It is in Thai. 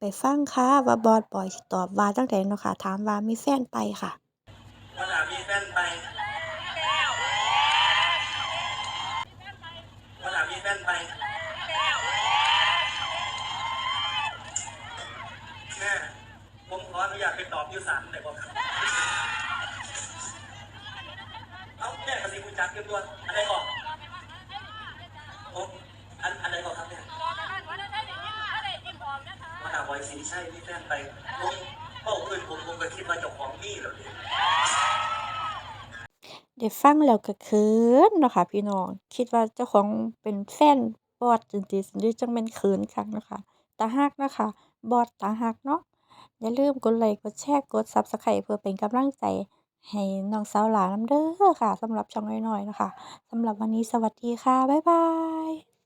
ไปฟังค่ะว่าบอสบอยสิตอบว่าจั่งใดเนาะค่ะ ถามว่ามีแฟนไปค่ะ ว่าหนามีแฟนไปว่าหนามีแฟนไปแม่ผมขออนุญาตไปตอบอยูสามแต่บอกครับเอาแม่กระสิคุณจักรเตรียมตัวอะไรบอกผมอันอันไหนบอกครับเนี่ยว่าหนา บอยสิใช่มีแฟนไปผมพ่ออื่นผมผมก็คิดว่าเจ้าของมีแล้วดิได้ฟังแล้วก็เขินเนาะค่ะพี่น้อง คิดว่าเจ้าของเป็นแฟนบอสจังซี้หรือจังแม่นเขินคักเนะคะตารักนะคะ บอสตารักเนาะอย่าลืมกดไลค์กดแชร์กด Subscribe เพื่อเป็นกำลังใจให้น้องสาวหลานน้ำเด้อค่ะสำหรับช่องน้อยๆนะคะสำหรับวันนี้สวัสดีค่ะ บ๊ายบาย